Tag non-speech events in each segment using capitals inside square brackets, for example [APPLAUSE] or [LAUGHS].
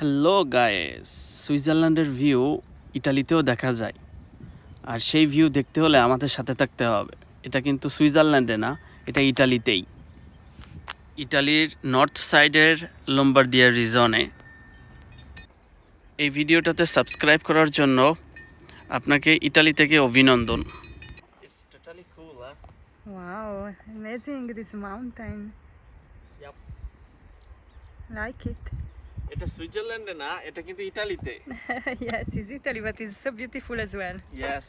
Hello guys সুইজারল্যান্ডের view ইটালিতেও দেখা যায়। আর সেই ভিউ দেখতে হলে আমাদের সাথে থাকতে হবে। এটা কিন্তু সুইজারল্যান্ডে না এটা ইটালিতেই। ইটালির নর্থ সাইডের লোম্বার্দিয়া রিজনে এই ভিডিওটাতে সাবস্ক্রাইব করার জন্য আপনাকে ইটালি থেকে অভিনন্দন। Wow, amazing this mountain. Yup. Like it. এটা সুইজারল্যান্ডে না এটা কিন্তু ইটালিতে [LAUGHS] yes, it's Italy, but it's so beautiful as well. Yes,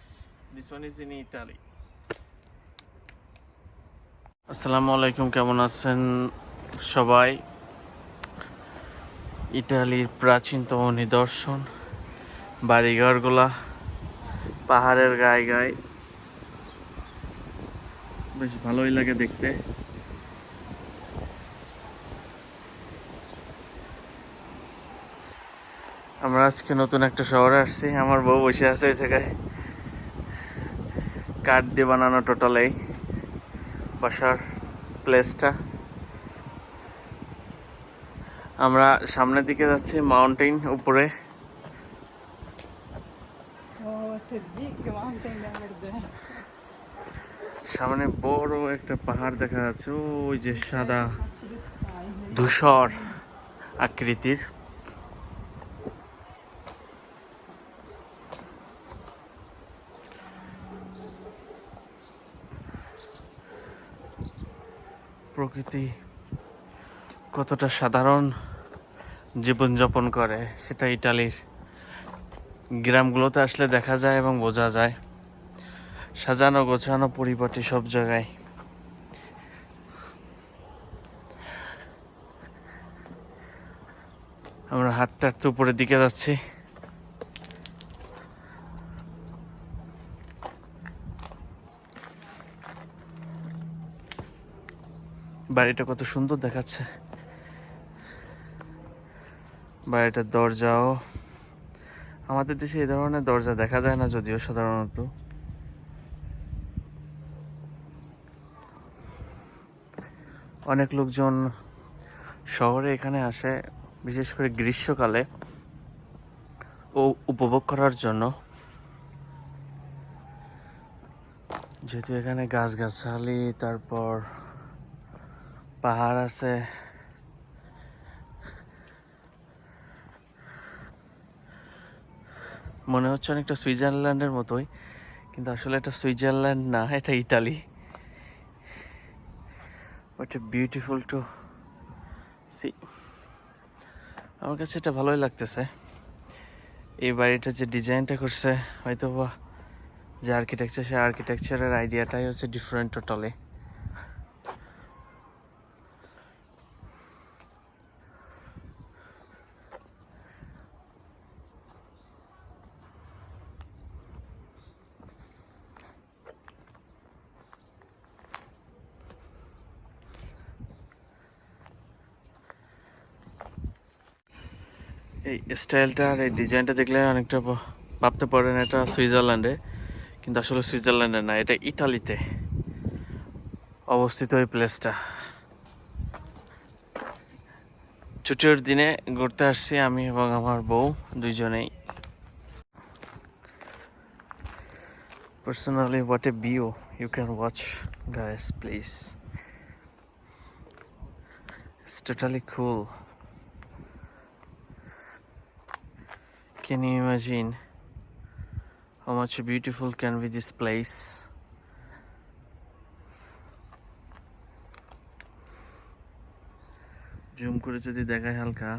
this one is in Italy. আসসালামু আলাইকুম কেমন আছেন সবাই ইটালির প্রাচীনতম নিদর্শন বাড়িঘরগুলা পাহাড়ের গায়ে গায়ে বেশ ভালোই লাগে দেখতে আমরা আজকে নতুন একটা শহরে আসছি আমার বউ বসে আছে ওই জায়গায় কাঠ দিয়ে বানানো টোটাল এই বসার প্লেসটা আমরা সামনের দিকে যাচ্ছি মাউন্টেন উপরে. সামনে বড় একটা পাহাড় দেখা যাচ্ছে, ওই যে সাদা. ধূসর আকৃতির প্রকৃতি কতটা সাধারণ জীবনযাপন করে, সেটা ইটালির গ্রামগুলোতে আসলে দেখা যায় এবং বোঝা যায়। সাজানো গোছানো পরিপাটি সব জায়গায়। আমরা হাঁটতে হাঁটতে উপরের দিকে যাচ্ছি। বাড়িটা কত সুন্দর দেখাচ্ছে। বাড়িটার দরজাও। আমাদের দেশে এই ধরনের দরজা দেখা যায় না যদিও সাধারণত। অনেক লোকজন শহরে এখানে আসে, বিশেষ করে গ্রীষ্মকালে, ও উপভোগ করার জন্য। যেহেতু এখানে গাছগাছালি, তারপর পাহাড় আছে। মনে হচ্ছে অনেকটা সুইজারল্যান্ডের মতোই, কিন্তু আসলে এটা সুইজারল্যান্ড না, এটা Italy. But beautiful to see আমার কাছে এটা ভালোই লাগতেছে। এই বাড়িটা যে ডিজাইনটা করছে হয়তো বা যে আর্কিটেকচার সে আর্কিটেকচারের আইডিয়াটাই হচ্ছে ডিফারেন্ট টোটালি এই স্টাইলটা আর এই ডিজাইনটা দেখলে অনেকটা ভাবতে পারেন এটা সুইজারল্যান্ডে কিন্তু আসলে সুইজারল্যান্ডে না এটা ইটালিতে অবস্থিত এই প্লেসটা ছুটির দিনে ঘুরতে আসছি আমি এবং আমার বউ দুইজনেই Personally, what a view you can watch, guys, please. It's totally cool. Can you imagine how much beautiful can be this place? Zoom করে যদি দেখায় হালকা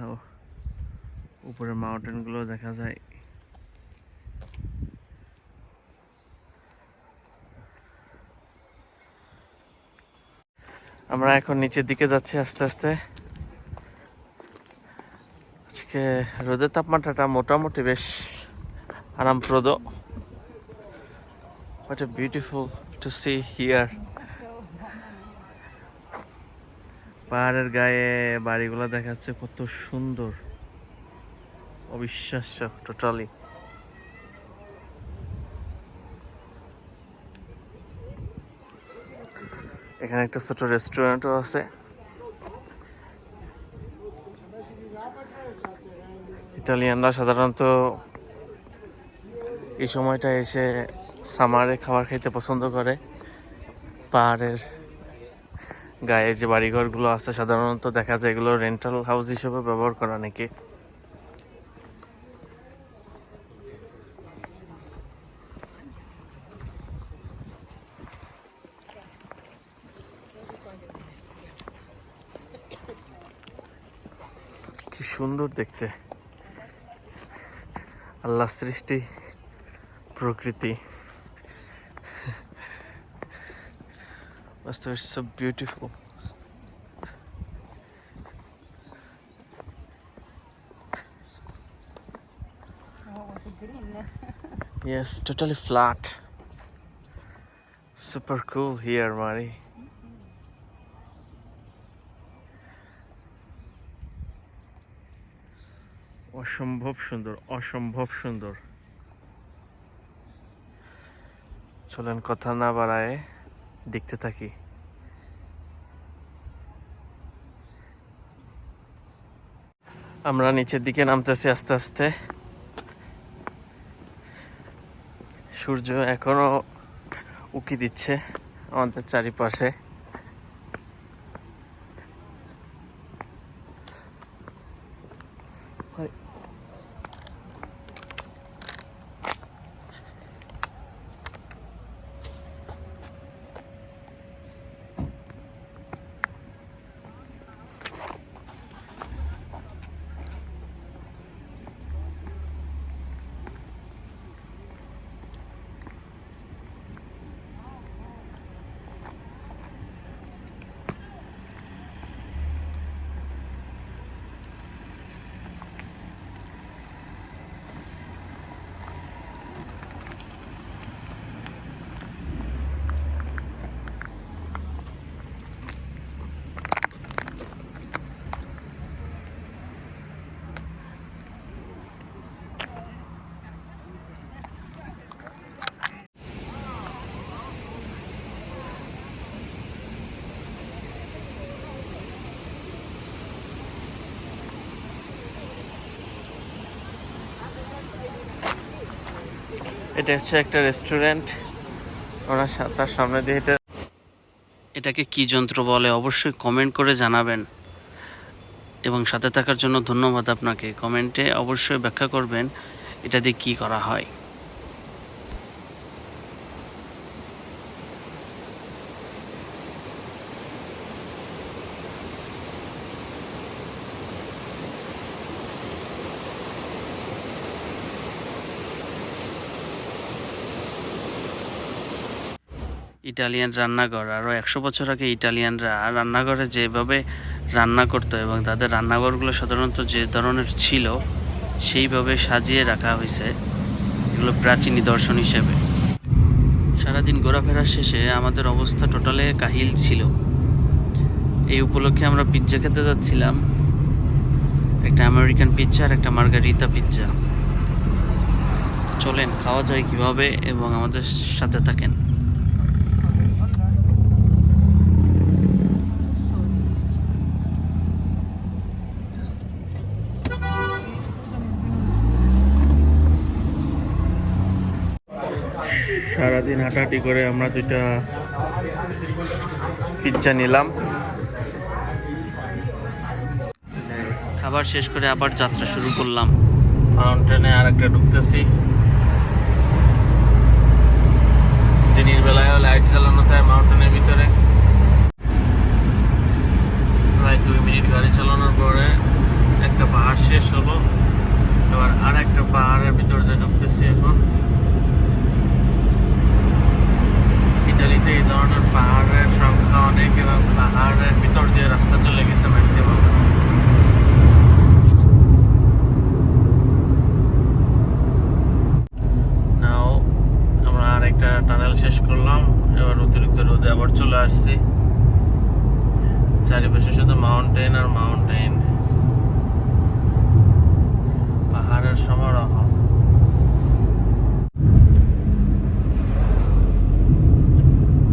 উপরে মাউন্টেনগুলো দেখা যায় আমরা এখন নিচের দিকে যাচ্ছি আস্তে আস্তে আজকে রোদের তাপমাত্রাটা মোটামুটি বেশ আরামপ্রদ। What a beautiful to see here. পাহাড়ের গায়ে বাড়িগুলো দেখাচ্ছে কত সুন্দর। অবিশ্বাস্য টোটালি এখানে একটা ছোট রেস্টুরেন্টও আছে। ইটালিয়ানরা সাধারণত এই সময়টা এসে সামারে খাবার খেতে পছন্দ করে। পাহাড়ের গায়ে যে বাড়িঘরগুলো আছে, সাধারণত দেখা যায় এগুলো রেন্টাল হাউস হিসেবে ব্যবহার করা নাকি। কি সুন্দর দেখতে। আল্লাহ সৃষ্টি প্রকৃতি বাস্তবে সব beautiful Oh, what a green. Yes, totally flat. Super cool here, Mari. অসম্ভব সুন্দর অসম্ভব সুন্দর। চলেন কথা না বাড়ায় দেখতে থাকি। আমরা নিচের দিকে নামতেছি আস্তে আস্তে। সূর্য এখনও উকি দিচ্ছে আমাদের চারিপাশে। এটা হচ্ছে একটা রেস্টুরেন্ট ওরা তার সামনে দিয়ে এটা এটাকে কি যন্ত্র বলে অবশ্যই কমেন্ট করে জানাবেন। এবং সাথে থাকার জন্য ধন্যবাদ আপনাকে। কমেন্টে অবশ্যই ব্যাখ্যা করবেন, এটা দিয়ে কী করা হয়। ইটালিয়ান রান্নাঘর। আরও একশো বছর আগে ইটালিয়ানরা রান্নাঘরে যেভাবে রান্না করতো এবং তাদের রান্নাঘরগুলো সাধারণত যে ধরনের ছিল, সেইভাবে সাজিয়ে রাখা হয়েছে। এগুলো প্রাচীন নিদর্শন হিসেবে। সারাদিন ঘোরাফেরা শেষে আমাদের অবস্থা টোটালে কাহিল ছিল। এই উপলক্ষে আমরা পিৎজা খেতে যাচ্ছিলাম। একটা আমেরিকান পিৎজা আর একটা মার্গারিতা পিৎজা চলেন, খাওয়া যায় কীভাবে এবং আমাদের সাথে থাকেন। সারাদিন হাঁটাহাঁটি করে আমরা দুইটা পিৎজা নিলাম। খাবার শেষ করে আবার যাত্রা শুরু করলাম। মাউন্টেনে আর একটা ঢুকতেছি। দিনের বেলায় লাইট জ্বালানো তাই মাউন্টেনের ভিতরে প্রায় দুই মিনিট গাড়ি চালানোর পরে একটা পাহাড় শেষ হলো এবার আর একটা পাহাড়ের ভিতর দিয়ে ঢুকতেছি এখন ইটালিতে এই ধরনের পাহাড়ের সংখ্যা অনেক এবং পাহাড়ের ভিতর দিয়ে রাস্তা চলে গেছে ম্যাক্সিমাম নাও আমরা আর একটা টানেল শেষ করলাম এবার অতিরিক্ত রোদে আবার চলে আসছি। চারিপাশে শুধু মাউন্টেন আর মাউন্টেন পাহাড়ের সমারোহ।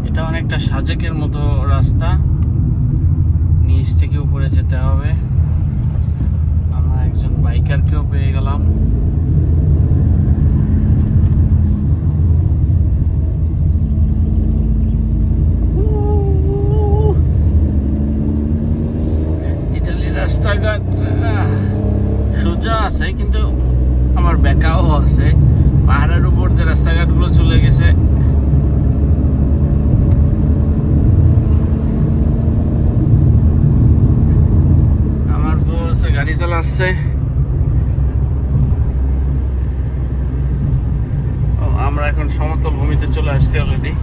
এটা অনেকটা সাজেকের মতো রাস্তা। নিচ থেকে উপরে যেতে হবে। আমরা একজন বাইকারকেও পেয়ে গেলাম ইটালির রাস্তাঘাট সোজা আছে, কিন্তু আমার বেকাও আছে। পাহাড়ের উপর যে রাস্তাঘাটগুলো চলে গেছে। আমার বউ হচ্ছে গাড়ি চালাচ্ছে। আমরা এখন সমতল ভূমিতে চলে আসছি অলরেডি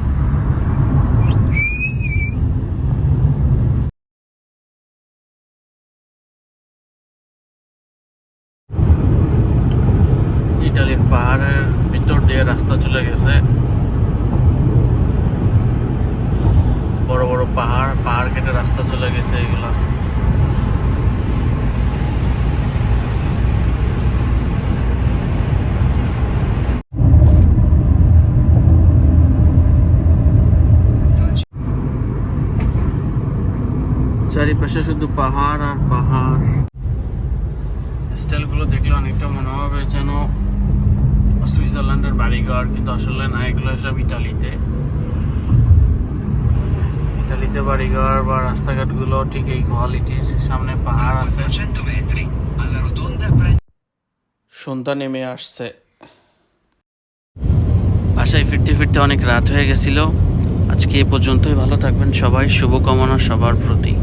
ইটালির পাহাড়ের ভিতর দিয়ে রাস্তা চলে গেছে বড় বড় পাহাড় পাহাড় কেটে রাস্তা চলে গেছে এগুলা চারিপাশে শুধু পাহাড় আর পাহাড়। স্টাইলগুলো দেখলে অনেকটা মনে হবে যেন সুইজারল্যান্ডের বাড়িঘর, কিন্তু আসলে না, এগুলো সব ইটালিতে। ইটালিতে বাড়িঘর বা রাস্তাঘাটগুলো ঠিক এই কোয়ালিটির। সামনে পাহাড় আছে। 400 metri alla rotonda prendi সন্ধ্যা নেমে আসছে। বাসায় ফিরতে ফিরতে অনেক রাত হয়ে গেছিল। আজকে এ পর্যন্তই। ভালো থাকবেন সবাই। শুভকামনা সবার প্রতি।